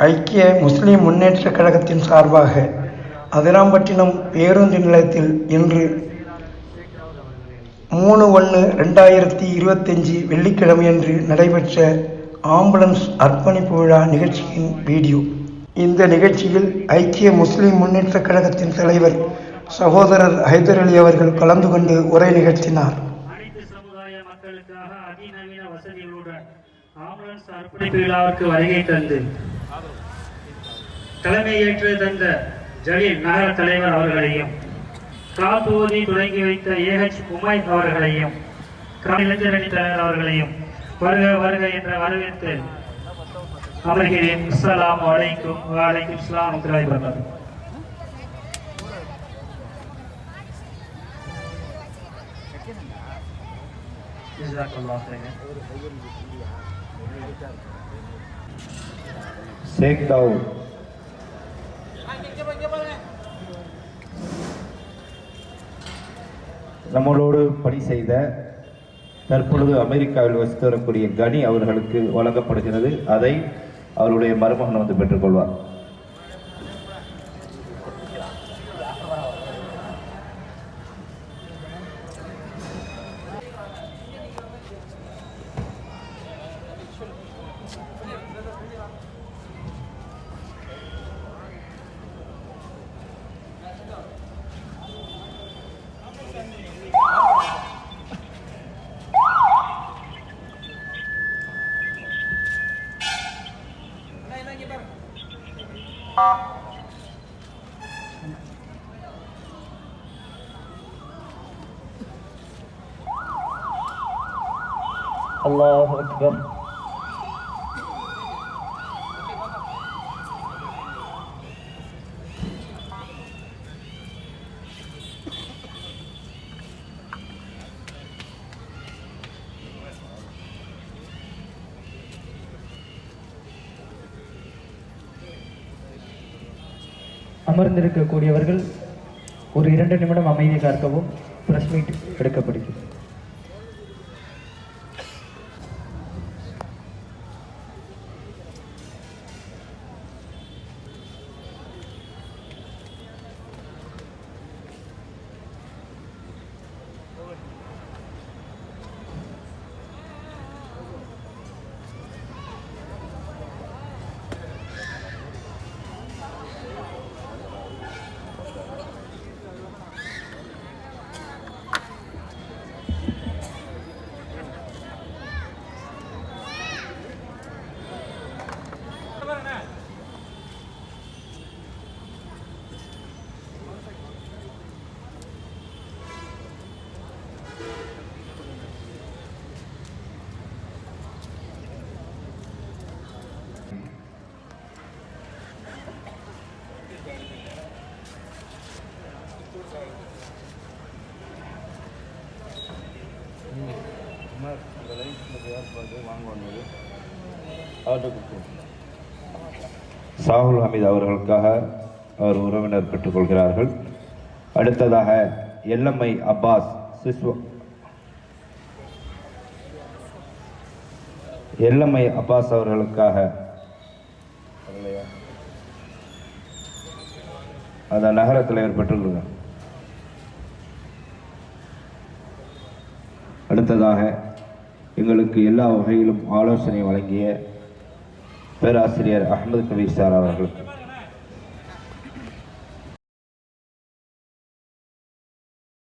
ஐக்கிய முஸ்லிம் முன்னேற்றக் கழகத்தின் சார்பாக அதிராம்பட்டினம் பேருந்து நிலையத்தில் இன்று மூணு ஒன்று ரெண்டாயிரத்தி இருபத்தஞ்சி வெள்ளிக்கிழமையன்று நடைபெற்ற ஆம்புலன்ஸ் அர்ப்பணிப்பு விழா நிகழ்ச்சியின் வீடியோ. இந்த நிகழ்ச்சியில் ஐக்கிய முஸ்லிம் முன்னேற்றக் கழகத்தின் தலைவர் சகோதரர் ஹைதர் அலி அவர்கள் கலந்து கொண்டு உரை நிகழ்த்தினார். சமுதாய மக்களுக்காக ஆம்புலன்ஸ் அர்ப்பணிப்பு விழாவிற்கு வருகை தந்து தலைமையேற்று தந்த ஜலீல் நகர தலைவர் அவர்களையும் காப்பூதி தொடங்கி வைத்த ஏஹெச் உமைத் அவர்களையும் இளைஞரணி தலைவர் அவர்களையும் வருக வருக என்ற வரவேற்று அமர்கிறேன். அஸ்ஸலாமு அலைக்கும் வலைக்கும் இஸ்லாம் வரகாத்துஹு ஜஸாக்கல்லாஹு down. நம்மளோடு பணி செய்த தற்பொழுது அமெரிக்காவில் வசித்து வரக்கூடிய கனி அவர்களுக்கு வழங்கப்படுகிறது. அதை அவருடைய மருமகன் வந்து பெற்றுக்கொள்வார். الله أكبر அமர்ந்திருக்கக்கூடியவர்கள் ஒரு இரண்டு நிமிடம் அமைதி காக்கவும் பிரஸ் மீட் எடுக்கப்படுகிறது. சாகுல் ஹமீத் அவர்களுக்காக அவர் உறவினர் பெற்றுக்கொள்கிறார்கள். அடுத்ததாக எல்லம்மை அப்பாஸ் சிஸ்வ எல்லம்மை அப்பாஸ் அவர்களுக்காக அந்த நகர தலைவர் பெற்றுக்கொள்கிறார். அடுத்ததாக எங்களுக்கு எல்லா வகையிலும் ஆலோசனை வழங்கிய பேராசிரியர் அகமது கபீர் சார் அவர்களுக்கு